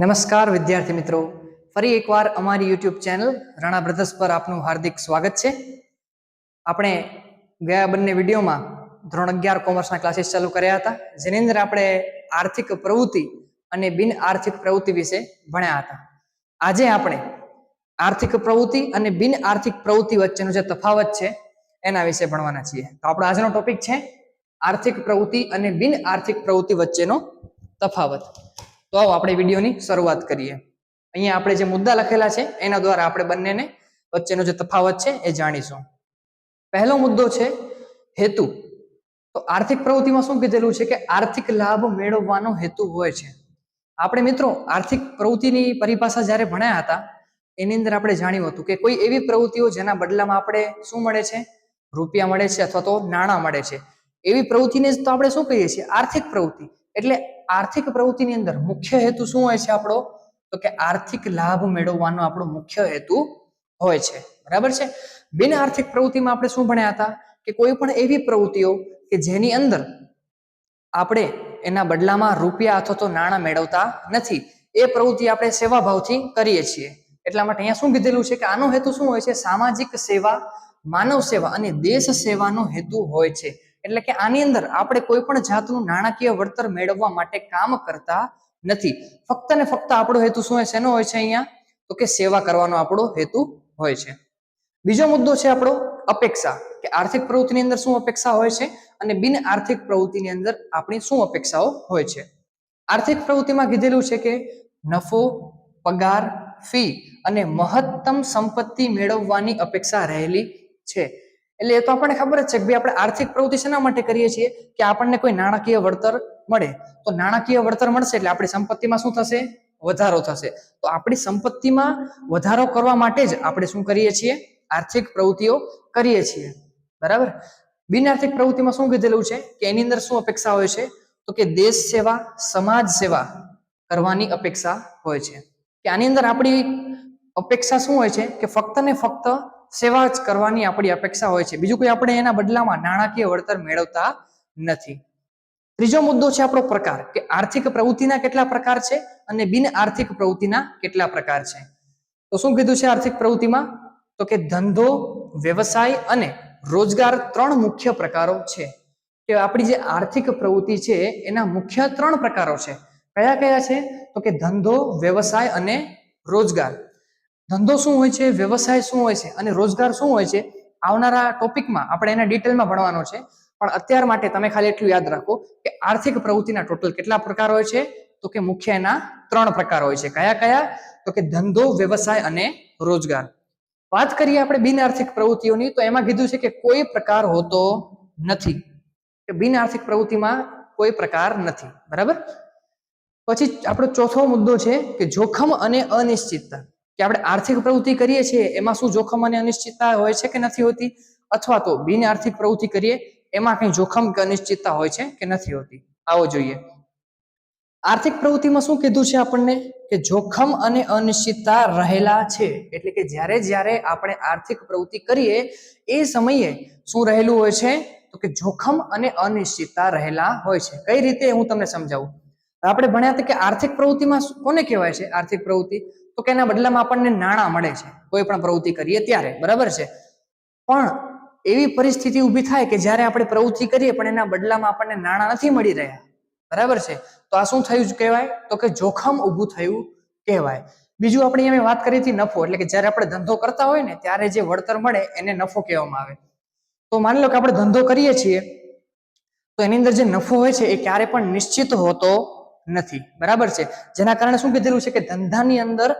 નમસ્કાર, વિદ્યાર્થી મિત્રો. ફરી એકવાર અમારી યુટ્યુબ ચેનલ રાણા બ્રધર્સ પર આપનું હાર્દિક સ્વાગત છે. આપણે ગયા બંને વિડીયોમાં ધોરણ અગિયાર કોમર્સના ક્લાસીસ ચાલુ કર્યા હતા, જેની અંદર આપણે આર્થિક પ્રવૃત્તિ અને બિન આર્થિક પ્રવૃત્તિ વિશે ભણ્યા હતા. આજે આપણે આર્થિક પ્રવૃત્તિ અને બિન આર્થિક પ્રવૃત્તિ વચ્ચેનો જે તફાવત છે, એના વિશે ભણવાના છીએ. તો આપણો આજનો ટોપિક છે, આર્થિક પ્રવૃત્તિ અને બિન આર્થિક પ્રવૃત્તિ વચ્ચેનો તફાવત. તો આવો આપણે વિડીયોની શરૂઆત કરીએ. અહીંયા આપણે જે મુદ્દા લખેલા છે, એના દ્વારા આપણે બંનેને વચ્ચેનો જે તફાવત છે એ જાણીશું. પહેલો મુદ્દો છે હેતુ. તો આર્થિક પ્રવૃત્તિમાં શું કીધેલું છે કે આર્થિક લાભ મેળવવાનો હેતુ હોય છે. આપણે મિત્રો આર્થિક પ્રવૃત્તિની પરિભાષા જ્યારે ભણ્યા હતા, એની અંદર આપણે જાણ્યું હતું કે કોઈ એવી પ્રવૃત્તિઓ જેના બદલામાં આપણે શું મળે છે? રૂપિયા મળે છે અથવા તો નાણાં મળે છે. એવી પ્રવૃત્તિને જ તો આપણે શું કહીએ છીએ? આર્થિક પ્રવૃત્તિ. એટલે આર્થિક પ્રવૃત્તિની અંદર મુખ્ય હેતુ શું હોય છે આપણો? તો કે આર્થિક લાભ મેળવવાનો આપણો મુખ્ય હેતુ હોય છે. બરાબર છે? બિન આર્થિક પ્રવૃત્તિમાં આપણે શું ભણ્યા હતા? કે કોઈ પણ એવી પ્રવૃત્તિઓ કે જેની અંદર આપણે એના બદલામાં રૂપિયા અથવા તો નાણાં મેળવતા નથી. એ પ્રવૃત્તિ આપણે સેવા ભાવથી કરીએ છીએ. એટલા માટે અહીંયા શું કીધેલું છે કે આનો હેતુ શું હોય છે? સામાજિક સેવા, માનવ સેવા અને દેશ સેવાનો હેતુ હોય છે. એટલે કે આની અંદર આપણે કોઈ પણ જાતનું નાણાકીય વળતર મેળવવા માટે કામ કરતા નથી. ફક્ત ને ફક્ત આપણો હેતુ શું હોય શેનો હોય છે અહીંયા? તો કે સેવા કરવાનો આપણો હેતુ હોય છે. બીજો મુદ્દો છે આપણો અપેક્ષા, કે આર્થિક પ્રવૃત્તિની અંદર શું અપેક્ષા હોય છે? અને બિન આર્થિક પ્રવૃત્તિની અંદર આપણી શું અપેક્ષાઓ હોય છે? આર્થિક પ્રવૃત્તિમાં કીધેલું છે કે નફો, પગાર ફી અને મહત્તમ સંપત્તિ મેળવવાની અપેક્ષા રહેલી છે. એટલે એ તો આપણને ખબર જ છે કે ભાઈ આપણે આર્થિક પ્રવૃત્તિ શેના માટે કરીએ છીએ? કે આપણને કોઈ નાણાકીય વળતર મળે. તો નાણાકીય વળતર મળશે એટલે આપણી સંપત્તિમાં શું થશે? વધારો થશે. તો આપણી સંપત્તિમાં વધારો કરવા માટે જ આપણે શું કરીએ છીએ? આર્થિક પ્રવૃત્તિઓ કરીએ છીએ. બરાબર? બિન આર્થિક પ્રવૃત્તિમાં શું કીધેલું છે? કે એની અંદર શું અપેક્ષા હોય છે? તો કે દેશ સેવા, સમાજ સેવા કરવાની અપેક્ષા હોય છે. કે આની અંદર આપણી અપેક્ષા શું હોય છે? કે ફક્ત ને ફક્ત સેવા જ કરવાની આપણી અપેક્ષા હોય છે. બીજું કોઈ આપણે એના બદલામાં નાણાકીય વળતર મેળવતા નથી. ત્રીજો મુદ્દો છે આપણો પ્રકાર, કે આર્થિક પ્રવૃત્તિના કેટલા પ્રકાર છે અને બિન આર્થિક પ્રવૃત્તિના કેટલા પ્રકાર છે. તો શું કીધું છે આર્થિક પ્રવૃત્તિમાં? તો કે ધંધો, વ્યવસાય અને રોજગાર ત્રણ મુખ્ય પ્રકારો છે. કે આપણી જે આર્થિક પ્રવૃત્તિ છે એના મુખ્ય ત્રણ પ્રકારો છે. કયા કયા છે? તો કે ધંધો, વ્યવસાય અને રોજગાર. ધંધો શું હોય છે, વ્યવસાય શું હોય છે અને રોજગાર શું હોય છે, આવનારા ટોપિકમાં આપણે એના ડિટેલમાં ભણવાનો છે. પણ અત્યાર માટે તમે ખાલી એટલું યાદ રાખો કે આર્થિક પ્રવૃત્તિના ટોટલ કેટલા પ્રકાર હોય છે, તો કે મુખ્ય એના ત્રણ પ્રકાર હોય છે. કયા કયા? તો કે ધંધો, વ્યવસાય અને રોજગાર. વાત કરીએ આપણે બિન આર્થિક પ્રવૃત્તિઓની, તો એમાં કીધું છે કે કોઈ પ્રકાર હોતો નથી. કે બિન આર્થિક પ્રવૃત્તિમાં કોઈ પ્રકાર નથી. બરાબર? પછી આપણો ચોથો મુદ્દો છે કે જોખમ અને અનિશ્ચિતતા. કે આપણે આર્થિક પ્રવૃત્તિ કરીએ છીએ, એમાં શું જોખમ અને અનિશ્ચિતતા હોય છે કે નથી હોતી? અથવા તો બિન આર્થિક પ્રવૃત્તિ કરીએ, એમાં કઈ જોખમ કે અનિશ્ચિતતા હોય છે કે નથી હોતી? આવો જોઈએ. આર્થિક પ્રવૃત્તિમાં શું કીધું છે આપણને? કે જોખમ અને અનિશ્ચિતતા રહેલા છે. એટલે કે જ્યારે જ્યારે આપણે આર્થિક પ્રવૃત્તિ કરીએ, એ સમયે શું રહેલું હોય છે? તો કે જોખમ અને અનિશ્ચિતતા રહેલા હોય છે. કઈ રીતે? હું તમને સમજાવું. આપણે ભણ્યા હતા કે આર્થિક પ્રવૃત્તિમાં કોને કહેવાય છે આર્થિક પ્રવૃત્તિ? તો કે એના બદલામાં આપણને નાણાં મળે છે. કોઈ પણ પ્રવૃત્તિ કરીએ ત્યારે, બરાબર છે? પણ એવી પરિસ્થિતિ ઊભી થાય કે જ્યારે આપણે પ્રવૃત્તિ કરીએ પણ એના બદલામાં આપણને નાણાં નથી મળી રહ્યા. બરાબર છે? તો આ શું થયું કહેવાય? તો કે જોખમ ઊભું થયું કહેવાય. બીજું આપણે અહીંયા વાત કરી હતી નફો, એટલે કે જ્યારે આપણે ધંધો કરતા હોય ને, ત્યારે જે વળતર મળે એને નફો કહેવામાં આવે. તો માની લો કે આપણે ધંધો કરીએ છીએ, તો એની અંદર જે નફો હોય છે એ ક્યારે પણ નિશ્ચિત હોતો નથી. બરાબર છે? જેના કારણે શું કીધેલું છે કે ધંધાની અંદર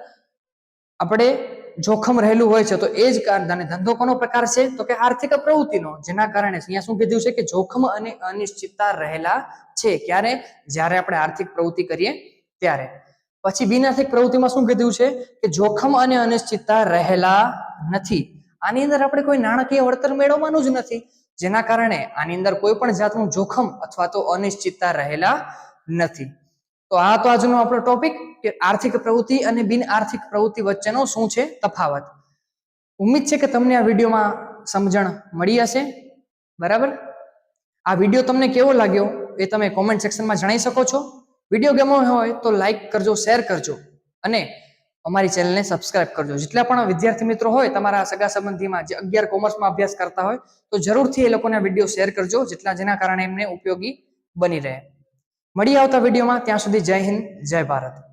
આપણે જોખમ રહેલું હોય છે, તો એ જ કારણે ધંધો કોનો પ્રકાર છે? તો કે આર્થિક પ્રવૃત્તિનો. જેના કારણે અહીંયા શું કીધું છે કે જોખમ અને અનિશ્ચિતતા રહેલા છે. ક્યારે? જ્યારે આપણે આર્થિક પ્રવૃત્તિ કરીએ ત્યારે. પછી બિન આર્થિક પ્રવૃત્તિમાં શું કીધું છે કે જોખમ અને અનિશ્ચિતતા રહેલા નથી. આની અંદર આપણે કોઈ નાણાકીય વળતર મેળવવાનું જ નથી. જેના કારણે આની અંદર કોઈ પણ જાતનું જોખમ અથવા તો અનિશ્ચિતતા રહેલા નથી. તો આ તો આજનો આપણો ટોપિક કે આર્થિક પ્રવૃત્તિ અને બિન આર્થિક પ્રવૃત્તિ વચ્ચેનો શું છે તફાવત. ઉમ્મીદ છે કે તમને આ વિડીયોમાં સમજણ મળી હશે. બરાબર? આ વીડિયો તમને કેવો લાગ્યો એ તમે કોમેન્ટ સેક્શનમાં જણાવી શકો છો. વીડિયો ગમ્યો હોય તો લાઈક કરજો શેર કરજો અને અમારી ચેનલને સબસ્ક્રાઇબ કરજો. જેટલા પણ વિદ્યાર્થી મિત્રો હોય, તમારા સગા સંબંધીમાં જે અગિયાર કોમર્સમાં અભ્યાસ કરતા હોય, તો જરૂરથી એ લોકોને વીડિયો શેર કરજો, જેટલા જેના કારણે એમને ઉપયોગી બની રહે. મળી આવતા વિડીયોમાં. ત્યાં સુધી જય હિન્દ જય ભારત.